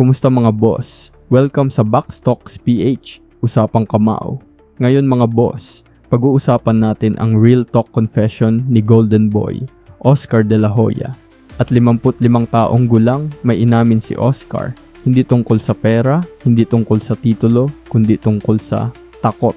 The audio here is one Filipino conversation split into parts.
Kumusta mga boss? Welcome sa Backstocks PH, Usapang Kamao. Ngayon mga boss, pag-uusapan natin ang Real Talk Confession ni Golden Boy, Oscar De La Hoya. At 55 taong gulang, may inamin si Oscar, hindi tungkol sa pera, hindi tungkol sa titulo, kundi tungkol sa takot.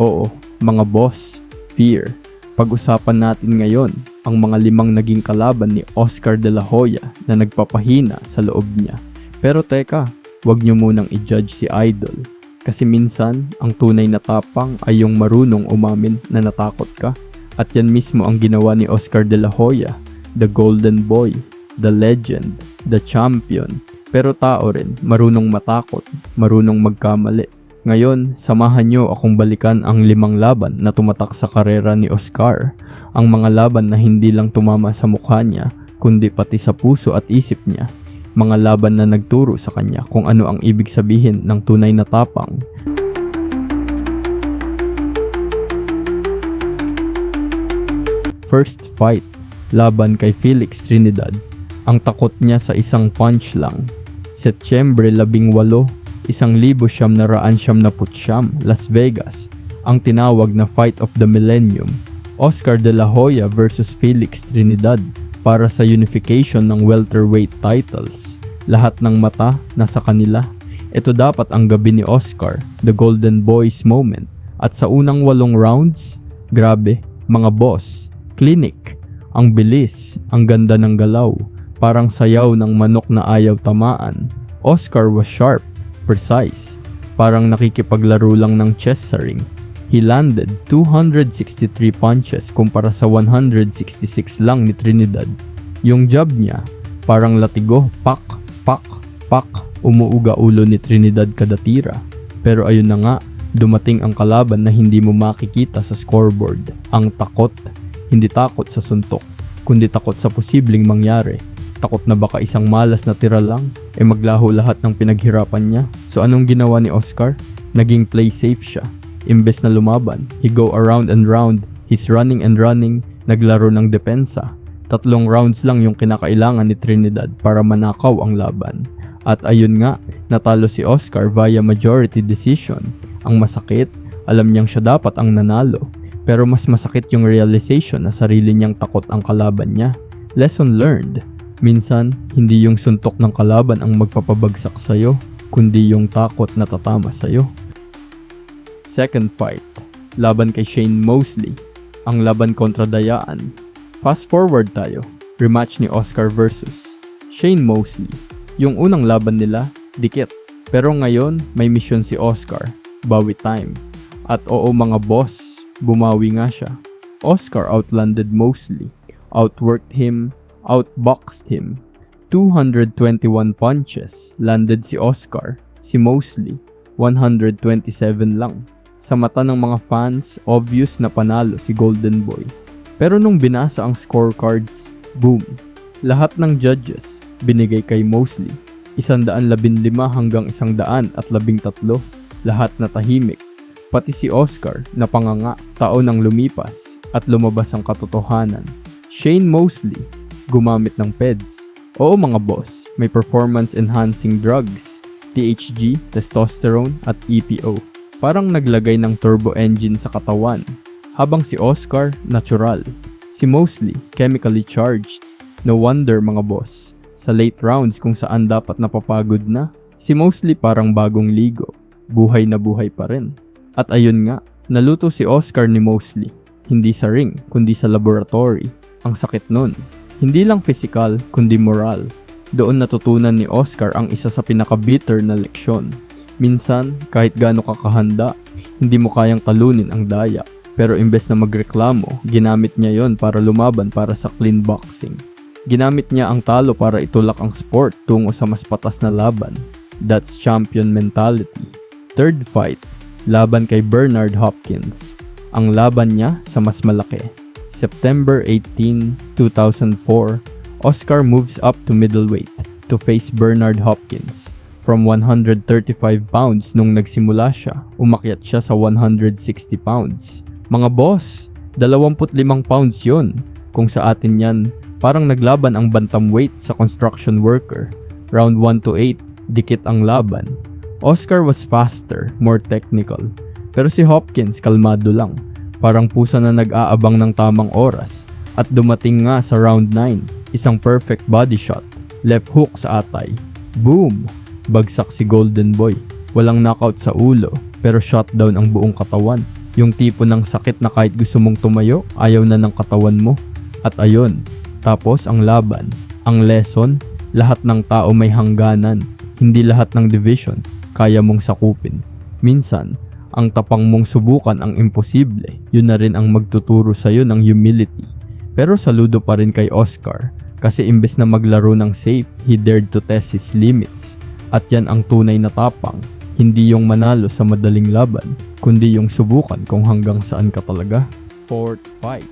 Oo, mga boss, fear. Pag-usapan natin ngayon ang mga limang naging kalaban ni Oscar De La Hoya na nagpapahina sa loob niya. Pero teka, wag niyo munang i-judge si Idol. Kasi minsan, ang tunay na tapang ay yung marunong umamin na natakot ka. At yan mismo ang ginawa ni Oscar De La Hoya, the golden boy, the legend, the champion. Pero tao rin, marunong matakot, marunong magkamali. Ngayon, samahan niyo akong balikan ang limang laban na tumatak sa karera ni Oscar. Ang mga laban na hindi lang tumama sa mukha niya, kundi pati sa puso at isip niya mga laban na nagturo sa kanya kung ano ang ibig sabihin ng tunay na tapang. First fight, laban kay Felix Trinidad. Ang takot niya sa isang punch lang. Setyembre 18, isang libo siyam na raan siyam na putsyam, Las Vegas. Ang tinawag na Fight of the Millennium. Oscar De La Hoya versus Felix Trinidad para sa unification ng welterweight titles. Lahat ng mata nasa kanila. Ito dapat ang gabi ni Oscar, the Golden Boys moment. At sa unang walong rounds, grabe, mga boss, clinic, ang bilis, ang ganda ng galaw, parang sayaw ng manok na ayaw tamaan. Oscar was sharp, precise, parang nakikipaglaro lang ng chess sa ring. He landed 263 punches kumpara sa 166 lang ni Trinidad. Yung jab niya, parang latigo, pak, pak, pak, umuuga ulo ni Trinidad kada tira. Pero ayun na nga, dumating ang kalaban na hindi mo makikita sa scoreboard. Ang takot, hindi takot sa suntok, kundi takot sa posibleng mangyari. Takot na baka isang malas na tira lang, e maglaho lahat ng pinaghirapan niya. So anong ginawa ni Oscar? Naging play safe siya. Imbes na lumaban, he go around and round, he's running and running, naglaro ng depensa. Tatlong rounds lang yung kinakailangan ni Trinidad para manakaw ang laban. At ayun nga, natalo si Oscar via majority decision. Ang masakit, alam niyang siya dapat ang nanalo. Pero mas masakit yung realization na sarili niyang takot ang kalaban niya. Lesson learned. Minsan, hindi yung suntok ng kalaban ang magpapabagsak sa'yo, kundi yung takot na tatama sa'yo. Second fight, laban kay Shane Mosley, ang laban kontra Dayaan. Fast forward tayo, rematch ni Oscar versus Shane Mosley. Yung unang laban nila, dikit. Pero ngayon, may mission si Oscar, bawi time. At oo mga boss, bumawi nga siya. Oscar outlanded Mosley, outworked him, outboxed him. 221 punches landed si Oscar, si Mosley, 127 lang. Sa mata ng mga fans, obvious na panalo si Golden Boy. Pero nung binasa ang scorecards, boom. Lahat ng judges binigay kay Mosley. 115 hanggang 113. Lahat na tahimik. Pati si Oscar na panganga taon ang lumipas at lumabas ang katotohanan. Shane Mosley, gumamit ng PEDS. Oo mga boss, may performance enhancing drugs, THG, testosterone at EPO. Parang naglagay ng turbo engine sa katawan. Habang si Oscar, natural. Si Mosley, chemically charged. No wonder mga boss. Sa late rounds kung saan dapat napapagod na, si Mosley parang bagong ligo. Buhay na buhay pa rin. At ayun nga, naluto si Oscar ni Mosley. Hindi sa ring, kundi sa laboratory. Ang sakit nun. Hindi lang physical, kundi moral. Doon natutunan ni Oscar ang isa sa pinaka-bitter na leksyon. Minsan, kahit gaano ka kahanda, hindi mo kayang talunin ang daya. Pero imbes na magreklamo, ginamit niya yon para lumaban para sa clean boxing. Ginamit niya ang talo para itulak ang sport tungo sa mas patas na laban. That's champion mentality. Third fight, laban kay Bernard Hopkins. Ang laban niya sa mas malaki. September 18, 2004, Oscar moves up to middleweight to face Bernard Hopkins. From 135 pounds nung nagsimula siya, umakyat siya sa 160 pounds. Mga boss, 25 pounds yon. Kung sa atin yan, parang naglaban ang bantamweight sa construction worker. Round 1 to 8, dikit ang laban. Oscar was faster, more technical. Pero si Hopkins kalmado lang, parang pusa na nag-aabang ng tamang oras. At dumating nga sa round 9, isang perfect body shot, left hook sa atay. Boom! Bagsak si Golden Boy. Walang knockout sa ulo, pero shutdown ang buong katawan. Yung tipo ng sakit na kahit gusto mong tumayo, ayaw na ng katawan mo. At ayun, tapos ang laban, ang lesson, lahat ng tao may hangganan, hindi lahat ng division kaya mong sakupin. Minsan, ang tapang mong subukan ang imposible, yun na rin ang magtuturo sa'yo ng humility. Pero saludo pa rin kay Oscar kasi imbes na maglaro ng safe, he dared to test his limits. At yan ang tunay na tapang, hindi yung manalo sa madaling laban, kundi yung subukan kung hanggang saan ka talaga. Fourth fight,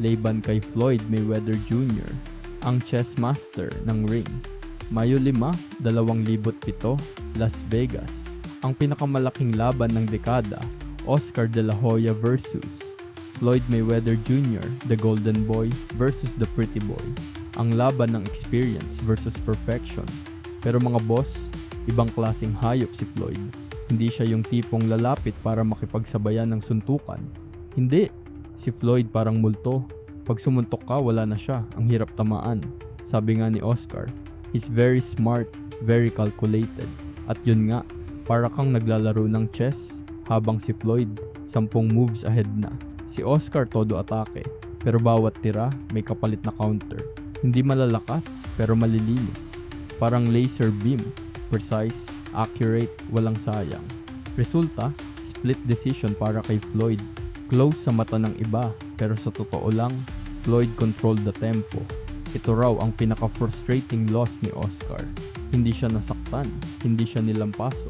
laban kay Floyd Mayweather Jr., ang chess master ng ring. Mayo 5, 2007, Las Vegas. Ang pinakamalaking laban ng dekada, Oscar de la Hoya versus Floyd Mayweather Jr., the Golden Boy versus the Pretty Boy. Ang laban ng experience versus perfection. Pero mga boss, ibang klaseng hayop si Floyd. Hindi siya yung tipong lalapit para makipagsabayan ng suntukan. Hindi. Si Floyd parang multo. Pag sumuntok ka, wala na siya. Ang hirap tamaan. Sabi nga ni Oscar, he's very smart, very calculated. At yun nga, para kang naglalaro ng chess habang si Floyd, sampung moves ahead na. Si Oscar todo atake, pero bawat tira may kapalit na counter. Hindi malalakas, pero malilinis. Parang laser beam, precise, accurate, walang sayang. Resulta, split decision para kay Floyd. Close sa mata ng iba, pero sa totoo lang, Floyd controlled the tempo. Ito raw ang pinaka-frustrating loss ni Oscar. Hindi siya nasaktan, hindi siya nilampaso,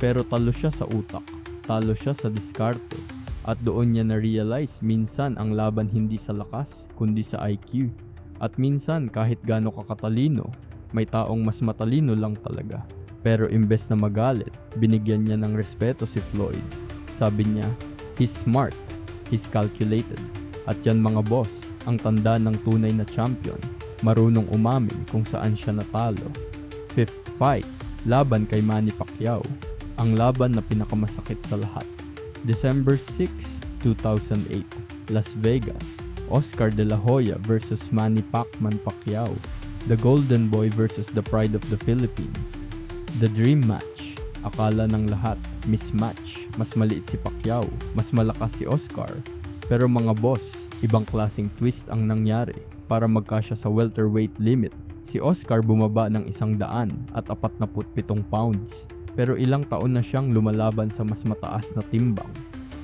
pero talo siya sa utak, talo siya sa diskarte. At doon niya na-realize minsan ang laban hindi sa lakas, kundi sa IQ. At minsan kahit gaano ka katalino, may taong mas matalino lang talaga. Pero imbes na magalit, binigyan niya ng respeto si Floyd. Sabi niya, he's smart, he's calculated. At yan mga boss, ang tanda ng tunay na champion. Marunong umamin kung saan siya natalo. Fifth fight, laban kay Manny Pacquiao. Ang laban na pinakamasakit sa lahat. December 6, 2008, Las Vegas. Oscar de la Hoya versus Manny Pacman Pacquiao. The Golden Boy versus the Pride of the Philippines. The Dream Match. Akala ng lahat, mismatch. Mas maliit si Pacquiao, mas malakas si Oscar. Pero mga boss, ibang klaseng twist ang nangyari para magkasya sa welterweight limit. Si Oscar bumaba ng isang daan at 47 pounds. Pero ilang taon na siyang lumalaban sa mas mataas na timbang.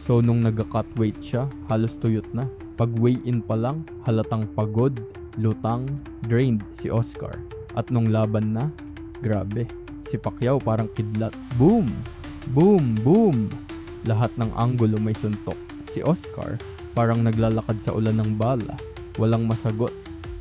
So nung nagka-cut weight siya, halos tuyot na. Pag weigh-in pa lang, halatang pagod, lutang, drained si Oscar. At nung laban na, grabe. Si Pacquiao parang kidlat. Boom! Boom! Boom! Lahat ng anggulo may suntok. Si Oscar parang naglalakad sa ulan ng bala. Walang masagot.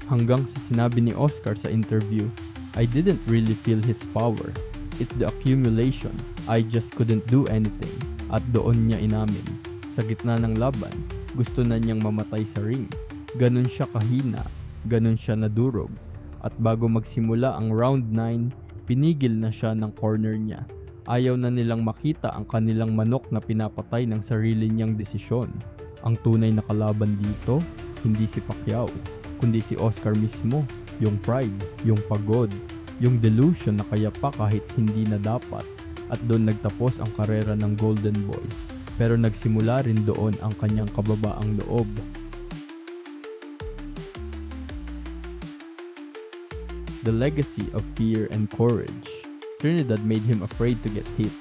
Hanggang sa sinabi ni Oscar sa interview, I didn't really feel his power. It's the accumulation. I just couldn't do anything. At doon niya inamin. Sa gitna ng laban, gusto na niyang mamatay sa ring. Ganon siya kahina, ganon siya nadurog. At bago magsimula ang round 9, pinigil na siya ng corner niya. Ayaw na nilang makita ang kanilang manok na pinapatay ng sarili niyang desisyon. Ang tunay na kalaban dito, hindi si Pacquiao, kundi si Oscar mismo. Yung pride, yung pagod, yung delusion na kaya pa kahit hindi na dapat. At doon nagtapos ang karera ng Golden Boy. Pero nagsimula rin doon ang kanyang kababaang loob. The legacy of fear and courage. Trinidad made him afraid to get hit,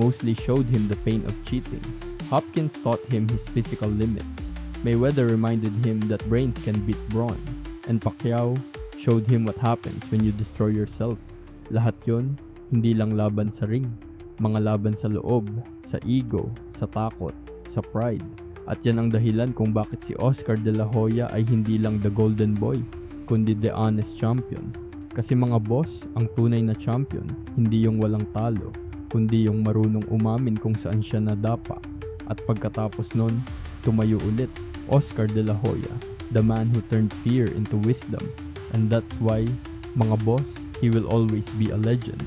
mostly showed him the pain of cheating. Hopkins taught him his physical limits. Mayweather reminded him that brains can beat brawn. And Pacquiao showed him what happens when you destroy yourself. Lahat yon, hindi lang laban sa ring. Mga laban sa loob, sa ego, sa takot, sa pride. At yan ang dahilan kung bakit si Oscar de la Hoya ay hindi lang the golden boy, kundi the honest champion. Kasi mga boss, ang tunay na champion, hindi yung walang talo, kundi yung marunong umamin kung saan siya nadapa. At pagkatapos nun, tumayo ulit. Oscar de la Hoya, the man who turned fear into wisdom. And that's why, mga boss, he will always be a legend.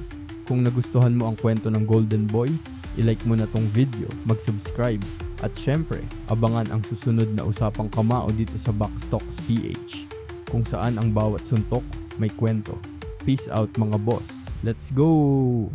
Kung nagustuhan mo ang kwento ng Golden Boy, ilike mo na tong video, mag-subscribe, at syempre, abangan ang susunod na usapang kamao dito sa Backstocks PH, kung saan ang bawat suntok may kwento. Peace out mga boss. Let's go!